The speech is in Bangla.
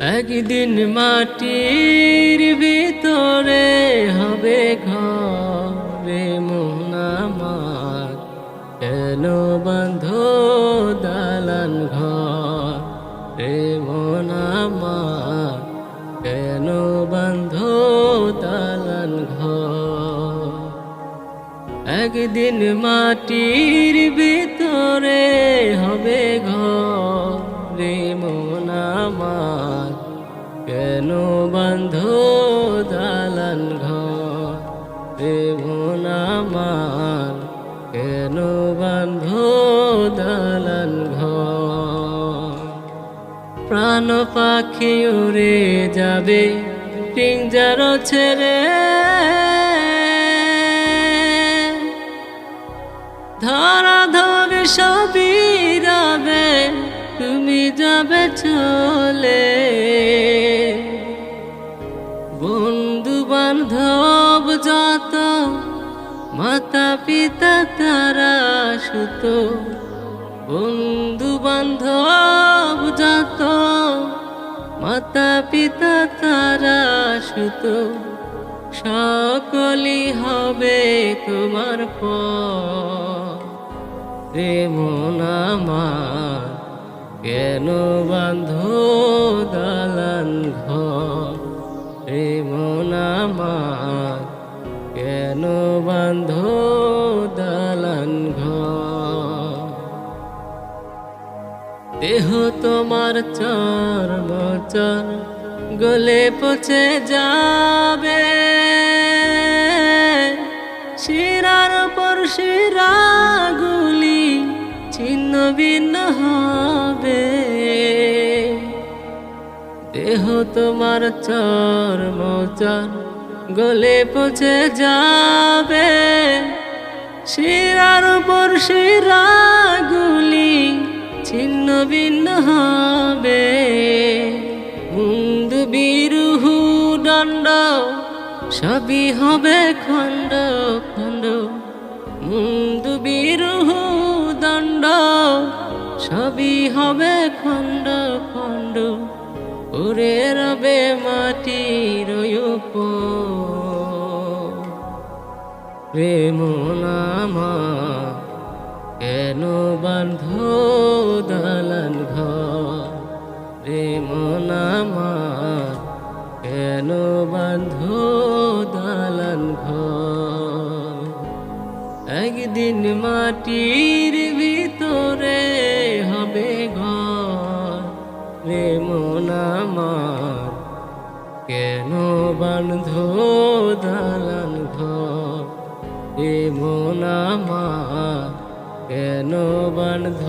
একদিন মাটির ভিতরে হবে ঘরে মোনামার কেন বন্ধ দালান ঘর রে মোনামার কেন বন্ধ দালান ঘর? একদিন মাটির ভিতরে কেন বন্ধ দালান ঘর? রে মোনামার কেন বন্ধ দালান ঘর? প্রাণ পাখি উড়ে যাবে পিঞ্জার ছেড়ে। ধরা ধরে সবই যাবে তুমি যাবে চলে। বান্ধব যত মাতা পিতা তারা সুত। বন্ধু বান্ধব যত মাতা পিতা তারা সুত। সকলি হবে তোমার পরে মন আমার, কেন বান্ধ দালান ঘর? রে মন আমার। কেন বান্ধ দালান দেহ তোমার চর চর গলে পচে যাবে। শিরার পর শিরাগুলি ছিন্ন ভিন্ন হবে। দেহ তোমার চর চর গলে পচে যাবে। শিরার পর শিরাগুলি ছিন্ন ভিন্ন হবে। মুন্দ বিরুহু দণ্ড, সবই হবে খণ্ড খণ্ড। মুন্দ বিরুহু দণ্ড, সবই হবে খণ্ড খণ্ড। ওরে রবে মাটির উপর। প্রেম নামা কেন বান্ধ দালান ঘর? প্রেম নামা কেন বান্ধ দালান ঘর? একদিন মাটির ভিতরে হবে ঘর। প্রেম নামার কেন বান্ধ দালান ঘর? এ মন আমার। কেন বান্ধ